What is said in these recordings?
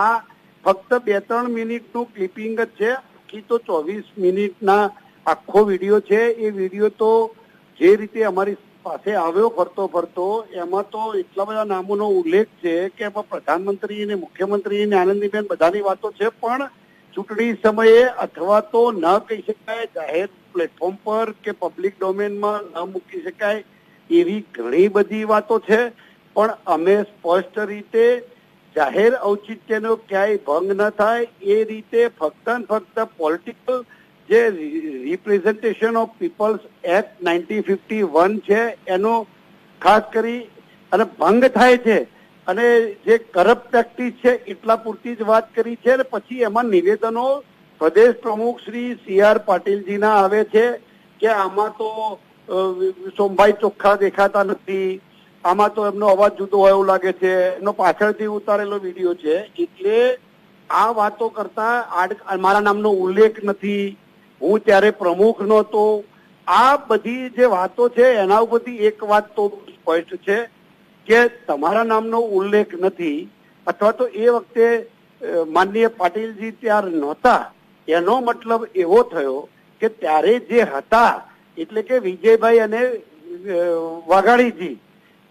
આ ફક્ત બે ત્રણ મિનિટનું ક્લિપિંગ જ છે, બાકી તો ચોવીસ મિનિટના આખો વીડિયો છે. એ વીડિયો તો જે રીતે અમારી પાસે આવ્યો ફરતો ફરતો, એમાં તો એટલા બધા નામોનો ઉલ્લેખ છે કે એમાં પ્રધાનમંત્રી અને મુખ્યમંત્રી અને આનંદીબેન બધાની વાતો છે, પણ ચૂંટણી સમયે અથવા તો ન કહી શકાય, જાહેર પ્લેટફોર્મ પર કે પબ્લિક ડોમેનમાં ન મૂકી શકાય, એવી ઘણી બધી વાતો છે. પણ અમે સ્પષ્ટ રીતે જાહેર ઔચિત્યનો ક્યાંય ભંગ ન થાય, એ રીતે ફક્ત ફક્ત પોલિટિકલ જે representation of people's act nineteen fifty one છે, એનો ખાસ કરી અને ભંગ થાય છે. અને જે કરપ્ટ પ્રેક્ટિસ છે, એટલા પૂરતી જ વાત કરી છે અને પછી એમાં નિવેદનો પ્રદેશ પ્રમુખ શ્રી સી આર પાટીલજીના આવે છે કે આમાં તો સોમભાઈ ચોખ્ખા દેખાતા નથી આમાં તો એમનો અવાજ જુદો હોય એવું લાગે છે. એનો પાછળથી ઉતારેલો વીડિયો છે. એટલે આ વાતો કરતા મારા નામનો ઉલ્લેખ નથી. હું ત્યારે પ્રમુખ નહોતો. આ બધી જે વાતો છે એના ઉપરથી એક વાત તો સ્પષ્ટ છે કે તમારા નામનો ઉલ્લેખ નથી. અથવા તો એ વખતે માનનીય પાટીલજી ત્યાર નહોતા. એનો મતલબ એવો થયો કે ત્યારે જે હતા, એટલે કે વિજયભાઈ અને વાઘાણીજી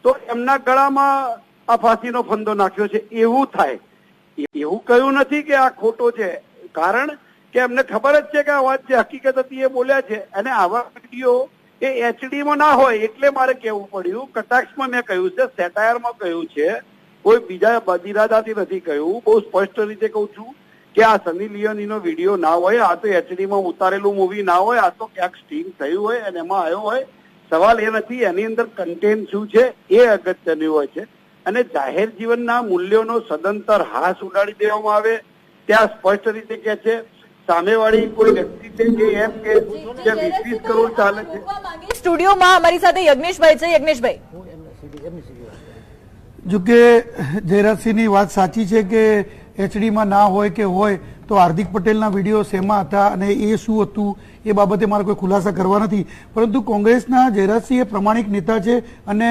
તો એમના ગળામાં આ ફાંસીનો ફંદો નાખ્યો છે. એવું થાય. એવું કહ્યું નથી કે આ ખોટો છે. કારણ કે એમને ખબર જ છે કે આ વાત જે હકીકત હતી એ બોલ્યા છે. અને આવા વીડિયો એ એચડીમાં ના હોય એટલે મારે કહેવું પડ્યું. કટાક્ષમાં મેં કહ્યું છે, સેટાયરમાં કહ્યું છે. કોઈ બીજા બદિરાદાથી નથી કહ્યું. બહુ સ્પષ્ટ રીતે કહું છું કે આ સની લિયોનીનો વીડિયો ના હોય, આ તો એચડી માં ઉતારેલું મૂવી ના હોય, આ તો ક્યાંક સ્ટીમ થયું હોય અને એમાં આવ્યો હોય. સવાલ એ નથી એની અંદર કન્ટેન્ટ શું છે એ અગત્યનું હોય છે. અને જાહેર જીવનના મૂલ્યોનો સદંતર હાસ ઉડાડી દેવામાં આવે ત્યાં સ્પષ્ટ રીતે કે છે સામેવાળી કોઈ વ્યક્તિ છે કે એમ કે જે વીસ વીસ કરોડ ચાલે છે. સ્ટુડિયોમાં અમારી સાથે યજ્ઞેશભાઈ છે યજ્ઞેશભાઈ. જો કે જયરાજસિંહની વાત સાચી છે કે એચડીમાં ના હોય કે હોય, તો હાર્દિક પટેલના વીડિયો શેમાં હતા અને એ શું હતું, એ બાબતે મારે કોઈ ખુલાસા કરવા નથી. પરંતુ કોંગ્રેસના જયરાજસિંહ એ પ્રમાણિક નેતા છે અને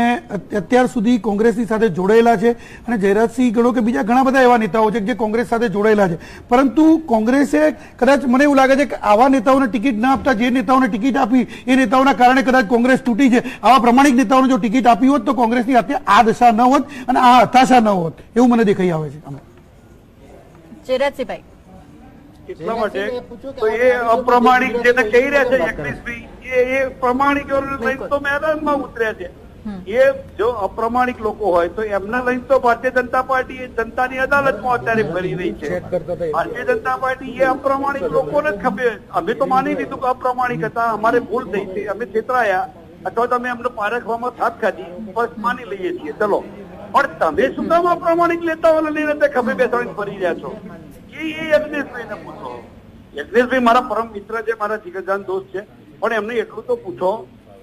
અત્યાર સુધી કોંગ્રેસની સાથે જોડાયેલા છે અને જયરાજસિંહ ગણો કે બીજા ઘણા બધા એવા નેતાઓ છે જે કોંગ્રેસ સાથે જોડાયેલા છે. પરંતુ કોંગ્રેસે કદાચ મને એવું લાગે છે કે આવા નેતાઓને ટિકિટ ના આપતા, જે નેતાઓને ટિકિટ આપી, એ નેતાઓના કારણે કદાચ કોંગ્રેસ તૂટી છે. આવા પ્રમાણિક નેતાઓને જો ટિકિટ આપી હોત તો કોંગ્રેસની અત્યારે આ દશા ન હોત અને આ હતાશા ન હોત. એવું મને દેખાઈ આવે છે. આમાં. એટલા માટે તો એ અપ્રમાણિક જેને કહી રહ્યા છે યજ્ઞેશભાઈ એ એ લઈને તો મેદાનમાં ઉતર્યા છે. એ જો અપ્રમાણિક લોકો હોય તો એમને લઈને તો ભારતીય જનતા પાર્ટી જનતાની અદાલતમાં અત્યારે ફરી રહી છે. ભારતીય જનતા પાર્ટી એ અપ્રમાણિક લોકોને જ ખબર અમે તો માની લીધું કે અપ્રમાણિક હતા. અમારે ભૂલ થઈ છે. અમે છેતરાયા. અથવા તો અમે એમને પારખવામાં થાપ ખાધી. બસ માની લઈએ છીએ. ચલો. પણ તમે શું કામ અપ્રમાણિક નેતાઓને લઈને તે ખભે બેસાડીને ફરી રહ્યા છો? એ એ યજ્ઞેશભાઈને પૂછો. યજ્ઞેશભાઈ મારા પરમ મિત્ર છે મારા જીગજાન દોસ્ત છે. પણ એમને એટલું તો પૂછો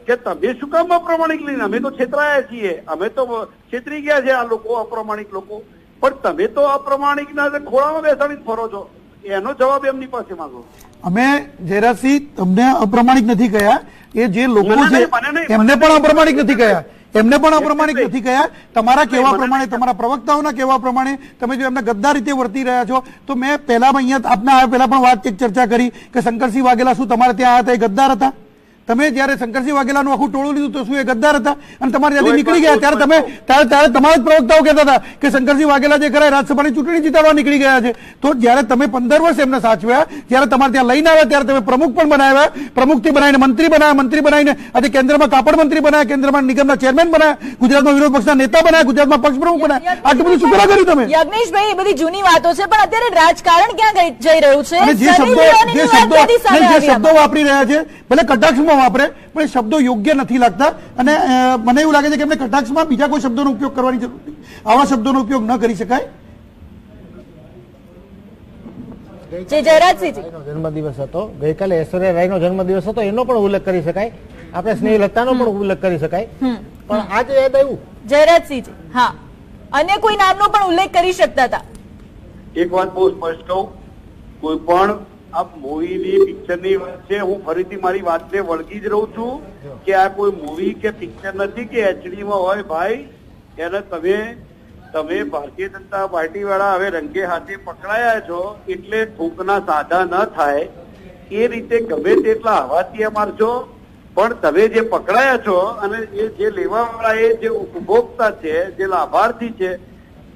કે તમે શું કામ અપ્રમાણિક લઈને? અમે તો છેતરાયા છીએ. અમે તો છેતરી ગયા છે આ લોકો અપ્રમાણિક લોકો. પણ તમે તો અપ્રમાણિક ના ખોળામાં બેસાડીને ફરો છો. એનો જવાબ એમની પાસે માંગો. અમે જયરાજસિંહ તમને અપ્રમાણિક નથી ગયા એ જે લોકો છે એમને પણ અપ્રમાણિક નથી કહ્યા એમને પણ અપ્રમાણિક નથી કહ્યા તમારા કેવા પ્રમાણે તમારા પ્રવક્તાઓના કેવા પ્રમાણે તમે જો એમને ગદ્દાર રીતે વર્તી રહ્યા છો તો મેં પહેલા અહીંયા આપના પહેલા પણ વાત ચર્ચા કરી કે શંકરસિંહ વાઘેલા શું તમારે ત્યાં હતા એ ગદ્દાર હતા? તમે જ્યારે શંકરસિંહ વાઘેલાનું આખું ટોળું લીધું તો શું એ ગદ્દાર હતા? અને તમારી યાદી નીકળી ગયા ત્યારે તમે ત્યારે ત્યારે તમારા જ પ્રવક્તાઓ કહેતા હતા કે શંકરસિંહ વાઘેલા જે ખરા રાજ્યસભાની ચૂંટણી જીતાડવા નીકળી ગયા છે. તો જ્યારે તમે પંદર વર્ષ એમને સાચવ્યા જ્યારે તમારે ત્યાં લઈને આવ્યા ત્યારે તમે પ્રમુખ પણ બનાવ્યા. પ્રમુખથી બનાવીને મંત્રી બનાવ્યા મંત્રી બનાવીને આજે કેન્દ્રમાં કાપડ મંત્રી બનાવ્યા કેન્દ્રમાં નિગમના ચેરમેન બનાવ્યા ગુજરાતમાં વિરોધ પક્ષના નેતા બનાવ્યા ગુજરાતમાં પક્ષ પ્રમુખ બનાવ્યા. આટલું બધું શું કર્યું તમે? યજ્ઞેશભાઈ એ બધી જૂની વાતો છે પણ અત્યારે રાજકારણ ક્યાં જઈ રહ્યું છે? જે શબ્દો જે શબ્દો જે શબ્દો વાપરી રહ્યા છે ભલે કટાક્ષમાં વાપરે પણ એ શબ્દો યોગ્ય નથી લાગતા. અને મને એવું લાગે છે કે એમને કટાક્ષમાં બીજા કોઈ શબ્દોનો ઉપયોગ કરવાની જરૂર નથી. આવા શબ્દોનો ઉપયોગ ન કરી શકાય. જન્મદિવસ હતો. ગઈકાલે ઐશ્વર્યા રાયનો જન્મદિવસ હતો એનો પણ ઉલ્લેખ કરી શકાય. આપણે સ્નેહલતાનો પણ ઉલ્લેખ કરી શકાય. પણ આજે યાદ આવ્યું. જયરાજસિંહ હા. અન્ય કોઈ નામનો પણ ઉલ્લેખ કરી શકતા હતા? એક વાત બહુ સ્પષ્ટ કહું. કોઈ પણ આ મૂવીની પિક્ચરની છે હું ફરીથી મારી વાતને વળગી જ રહું છું કે આ કોઈ મૂવી કે પિક્ચર નથી કે એચડીમાં હોય ભાઈ એને તમે તમે ભારતીય જનતા પાર્ટી વાળા હવે રંગે હાથે પકડાયા છો એટલે થૂંકના સાધા ન થાય. એ રીતે ગમે તેટલા હવાથી મારજો, પણ તમે જે પકડાયા છો અને એ જે લેવા વાળા એ જે ઉપભોક્તા છે, જે લાભાર્થી છે,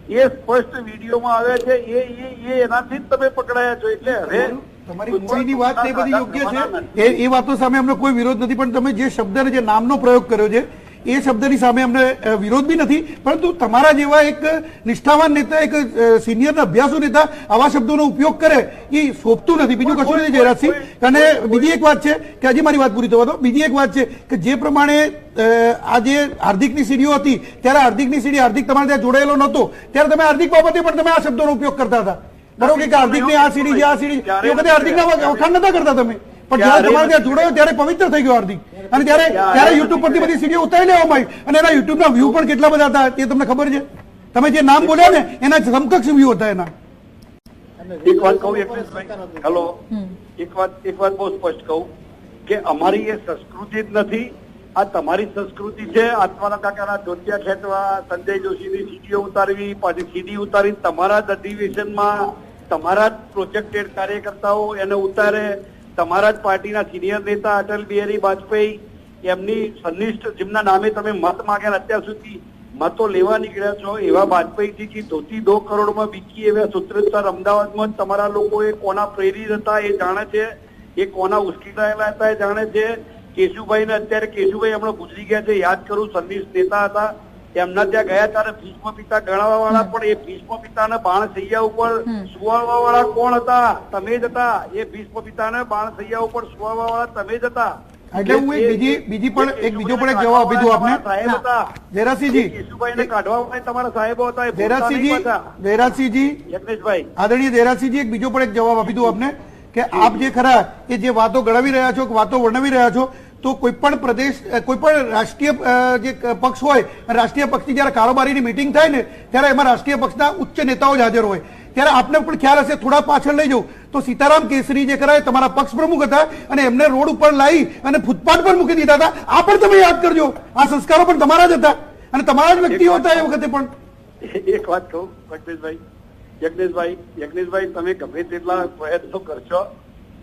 એ સ્પષ્ટ વિડીયોમાં આવે છે એ એનાથી જ તમે પકડાયા છો એટલે હવે તમારી ઊંચાઈની વાત એ બધી યોગ્ય છે. એ એ વાતો સામે અમને કોઈ વિરોધ નથી પણ તમે જે શબ્દ અને જે નામનો પ્રયોગ કર્યો છે એ શબ્દની સામે અમને વિરોધ બી નથી. પરંતુ તમારા જેવા એક નિષ્ઠાવાન નેતા એક સિનિયર અભ્યાસુ નેતા આવા શબ્દોનો ઉપયોગ કરે એ શોભતું નથી. બીજું કશું નથી જયરાજસિંહ. અને બીજી એક વાત છે કે હજી મારી વાત પૂરી થવા દો. બીજી એક વાત છે કે જે પ્રમાણે આ જે હાર્દિકની સીડીઓ હતી ત્યારે હાર્દિકની સીડી હાર્દિક તમારે ત્યાં જોડાયેલો નહોતો. ત્યારે તમે હાર્દિક બાબતે પણ તમે આ શબ્દોનો ઉપયોગ કરતા હતા. બરોબર કે હાર્દિકની આ સીડી છે આ સીડી. એ વખતે હાર્દિકના વખાણ નતા કરતા તમે. પણ જયારે તમારે ત્યાં જોડાયો ત્યારે પવિત્ર થઈ ગયો હાર્દિક. અને ત્યારે ત્યારે યુટ્યુબ પરથી બધી સીડીઓ ઉતારી લેવામાં આવી અને એના યુટ્યુબના વ્યૂ પણ કેટલા બધા હતા એ તમને ખબર છે? તમે જે નામ બોલ્યા ને એના સમકક્ષ વ્યૂ હતા એના. એક વાત કહું યજ્ઞેશભાઈ હેલો એક વાત એક વાત બહુ સ્પષ્ટ કહું કે અમારી એ સંસ્કૃતિ જ નથી. આ તમારી સંસ્કૃતિ છે આત્માના કાકાના ધોતિયા ખેંચવા સંજય જોશીની સીડીઓ ઉતારવી પાછી સીડી ઉતારી તમારા જ અધિવેશનમાં તમારા જ પ્રોજેક્ટેડ કાર્યકર્તાઓ એને ઉતારે, તમારા જ પાર્ટીના સિનિયર નેતા અટલ બિહારી વાજપેયી, એમની સનિષ્ઠ જેમના નામે તમે મત માંગ્યા અત્યાર સુધી મતો લેવા નીકળ્યા છો, એવા વાજપેયીથી ધોતી દો કરોડમાં બીકી એવા સૂત્રોચ્ચાર અમદાવાદમાં તમારા લોકો એ કોના પ્રેરિત હતા એ જાણે છે, એ કોના ઉશ્કેરાયેલા હતા એ જાણે છે. કેશુભાઈ ને અત્યારે કેશુભાઈ હમણાં ગુજરી ગયા છે, યાદ કરું, સનિષ્ઠ નેતા હતા. એમના ત્યાં ગયા ત્યારે ભીષ્મ પિતા ગણાવવા વાળા પણ એ ભીષ્મ પિતાને બાણ સૈયા ઉપર સુવાડવા વાળા કોણ હતા? તમે જ હતા. એ ભીષ્મ પિતાને બાણ સૈયા ઉપર સુવાડવા વાળા તમે જ હતા. એટલે હું એક બીજી બીજી પણ એક બીજો પણ એક જવાબ આપી દઉં આપને. સાહેબ હતા. કેશુભાઈને કાઢવા માટે તમારા સાહેબો હતા પાછા. જયરાજસિંહજી. યજ્ઞેશભાઈ. આદરણીય દેરાસિંહજી એક બીજો પણ એક જવાબ આપી દઉં આપને કે આપ જે ખરા એ જે વાતો ગણાવી રહ્યા છો કે વાતો વર્ણવી રહ્યા છો તો કોઈ પણ પ્રદેશ કોઈપણ કોઈ પણ રાષ્ટ્રીય જે પક્ષ હોય, રાષ્ટ્રીય પક્ષની જ્યારે કારોબારીની મિટિંગ થાય ને, ત્યારે એમાં રાષ્ટ્રીય પક્ષના ઉચ્ચ નેતાઓ જ હાજર હોય. ત્યારે આપને પણ ખ્યાલ હશે, થોડા પાછળ લઈ જાઉં. તો સીતારામ કેસરી જે કરાય, તમારા પક્ષ પ્રમુખ હતા અને એમને રોડ ઉપર લાવી અને ફૂટપાથ પર મૂકી દીધા હતા. આ પણ તમે યાદ કરજો. આ સંસ્કારો પણ તમારા જ હતા. અને તમારા જ વ્યક્તિઓ હતા એ વખતે પણ. એક વાત કહું યજ્ઞેશભાઈ યજ્ઞેશભાઈ યજ્ઞેશભાઈ તમે ગમે તેટલા પ્રયત્નો કરશો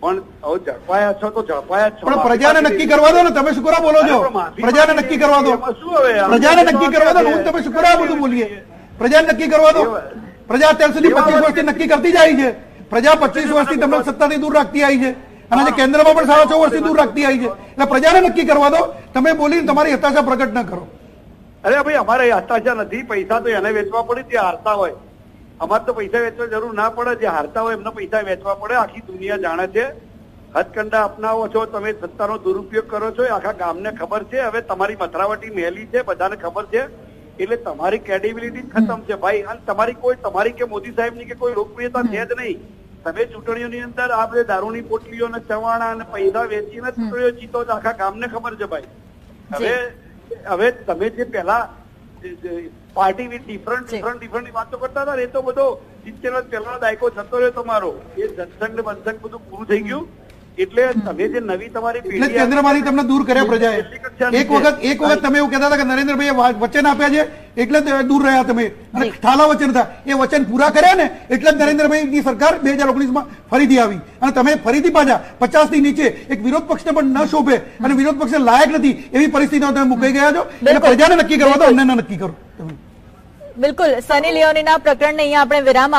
પણ ઝડપાયા છો તો ઝડપાયા છો. પણ પ્રજાને નક્કી કરવા દો ને તમે શું કરવા બોલો છો? પ્રજાને નક્કી કરવા દો. શું હવે? પ્રજાને નક્કી કરવા દો. હું તમે શું કરવા બધું બોલીએ. પ્રજાને નક્કી કરવા દો. પ્રજા અત્યાર સુધી પચીસ વર્ષથી નક્કી કરતી જ આવી છે. પ્રજા પચીસ વર્ષથી તમને સત્તાથી દૂર રાખતી આવી છે. અને આજે કેન્દ્રમાં પણ સાડા છ વર્ષથી દૂર રાખતી આવી છે. એટલે પ્રજાને નક્કી કરવા દો. તમે બોલીને તમારી હતાશા પ્રગટ ન કરો. અરે ભાઈ અમારે હતાશા નથી. પૈસા તો એને વેચવા પડે જે હારતા હોય. અમારે તો પૈસા વેચવા જરૂર ના પડે જે હારતા હોય એમને પૈસા વેચવા પડે. આખી દુનિયા જાણે છે. હથકંડા અપનાવો છો તમે સત્તાનો દુરુપયોગ કરો છો આખા ગામને ખબર છે. હવે તમારી મથરાવટી મહેલી છે બધાને ખબર છે. એટલે તમારી ક્રેડિબિલિટી ખતમ છે ભાઈ. અને તમારી કોઈ તમારી કે મોદી સાહેબની કે કોઈ લોકપ્રિયતા છે જ નહીં. તમે ચૂંટણીઓની અંદર આ બધે દારૂની પોટલીઓ ને ચવાણા અને પૈસા વેચીને ચૂંટણીઓ જીતો આખા ગામને ખબર છે ભાઈ. હવે હવે તમે જે પેલા party with different different different વાતો કરતા હતા એ તો બધો સિત્તેર પહેલાનો દાયકો જતો રહ્યો તમારો. એ જનસંઘ ને બધું પૂરું થઈ ગયું. એટલે તમે જે નવી તમારી એટલે ચંદ્રમાની તમને દૂર કર્યા પ્રજાએ. એક વખત એક વખત તમે એવું કહેતા હતા કે નરેન્દ્રભાઈ વચન આપ્યા છે એટલે દૂર રહ્યા તમે. અને ઠાલા વચન હતા. એ વચન પૂરા કર્યા ને એટલે જ નરેન્દ્રભાઈની સરકાર બે હજાર ઓગણીસમાં ફરીથી આવી. અને તમે ફરીથી પાછા પચાસથી નીચે એક વિરોધ પક્ષને પણ ન શોભે અને વિરોધ પક્ષને લાયક નથી એવી પરિસ્થિતિમાં તમે મુકાઈ ગયા છો. એટલે. પ્રજાને નક્કી કરવા દો અમને નક્કી કરો. તમે બિલકુલ. સની લિયોનીના પ્રકરણને અહીંયા આપણે વિરામ